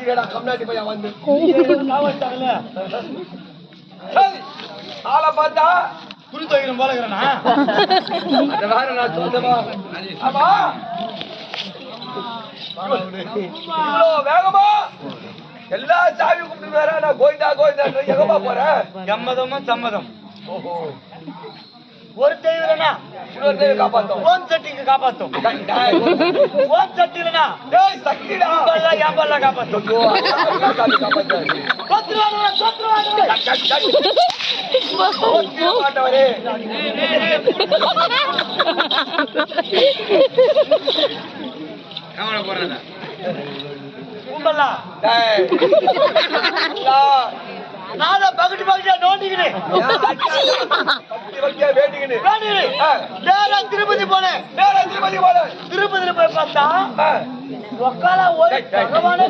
அடிக்கிறடா கம்நாட்டி பையன் வந்து. ஆளை பார்த்தா குறி துவைக்கிறோம் போல இருக்கிறேனா வேற நான் சொந்தமா. ஆமா வேகமா எல்லா சாமி கும்பிட்டு வேற நான் கோயிந்தா கோயிந்தா எங்கம்மா போறேன் சம்மதம். ஓஹோ. ஒரு இன்னொரு தெய்வம் காப்பாத்தோம் ஓம் சட்டிக்கு காப்பாத்தும் டேய், ஓம் சட்டிலனா டேய், சக்திடா பல்ல என் பல்ல காப்பாத்தும் ஐயோ, அண்ணா சாமி காப்பாத்தாரு. கொத்துருவானுங்க கொத்துருவானுங்க டக், டக், டக். ஓட்டிட மாட்டவரே. கும்பலா டேய். அண்ணா, நாத பக்கத்து பக்கத்துல நோண்டிக்கிறேன் நேரா திருப்பதி போனேன். நேரா திருப்பதி போல. திருப்பதியில போய் பார்த்தா. ஒக்கால ஒரு. பகவானே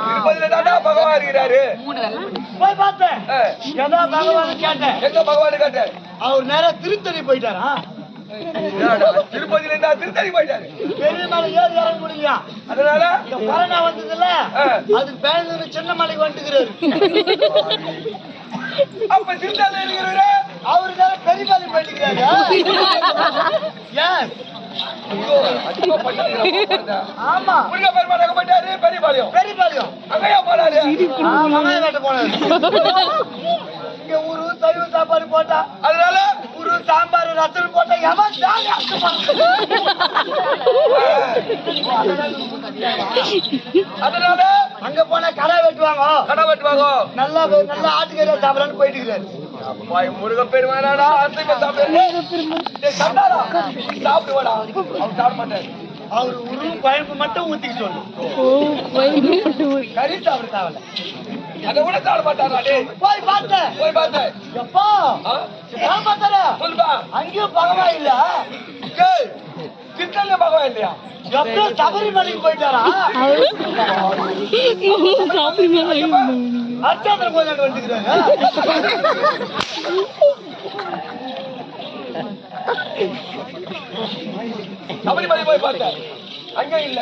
திருப்பதியில தான்டா பகவான் இருக்கிறாரு. போய் பார்த்தேன். ஏதோ பகவான் கேட்டேன். எங்க பகவான் கேட்டேன்? அவர் நேரா திருத்தணி போயிட்டாரா? திருப்பதியில இருந்தா திருத்தணி போயிட்டாரு. பெரிய மலை ஏறி இறங்க முடியலையா அதனால கொரோனா வந்ததுல ஆ. அதுக்கு பயந்து சின்ன மலைக்கு வந்துக்கிறாரு. அப்ப திருத்தணி இருக்கிறவரு அவரு நேரா பெரிய மலை போயிட்டுக்கிறாரு ஏன் ஐயோ, அதிகமா பண்ணிருக்கிறா. ஆமா. முருக பெருமாள் போயிட்டாரு பெரியபாளையம் பெரிய பாளையம். அங்கேயா போனாரு. போனாரு. இங்க ஒரு சைவ சாப்பாடு போட்டா அதனால? ஒரு சாம்பார் ரசம் போட்டா எவன்? அதனால? அங்க போனா கடை வெட்டுவாங்க. கடை வெட்டுவாங்க. நல்லா நல்லா ஆட்டுக்கறியா சாப்பிடலான்னு போயிட்டு இருக்கிறாரு. பாய் முருக டேய் சண்டாடா சாப்பிடுவாடா. அவன் சாப்பிட மாட்டாரு. அவர் உரு குழம்பு மட்டும் ஊத்திக்க சொல்லு. கறி சாப்பிட தேவையில்ல. அதை கூட சாப்பிட மாட்டாரா டேய்? போய் பார்த்தேன் போய் பார்த்தேன் எப்பா? பார்த்தேன் சொல்லுப்பா. அங்கேயும் பகவான் இல்ல. திருத்தணி பகவான் இல்லையா? எப்போ சபரிமலைக்கு போயிட்டாரா? சபரிமலை போய் பார்த்தேன் அங்க இல்ல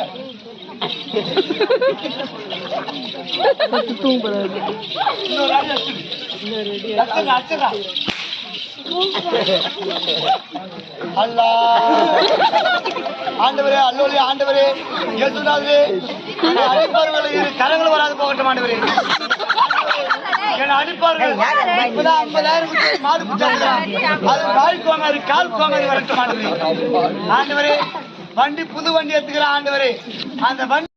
இன்னொரு அல்லா. ஆண்டவரே அல்லோலி ஆண்டவரே இயேசுநாதரே. அடிப்பார்கள் இரு கரங்கள் வராது போகட்டும் ஆண்டவரே. அடிப்பார்கள் இப்பதான் ஐம்பதாயிரம் மாடு அது கால் கோமாரி கால் கோமாரி வரட்டும் ஆண்டவரே. ஆண்டவரே வண்டி புது வண்டி எடுத்துக்கிற ஆண்டவரே. அந்த வண்டி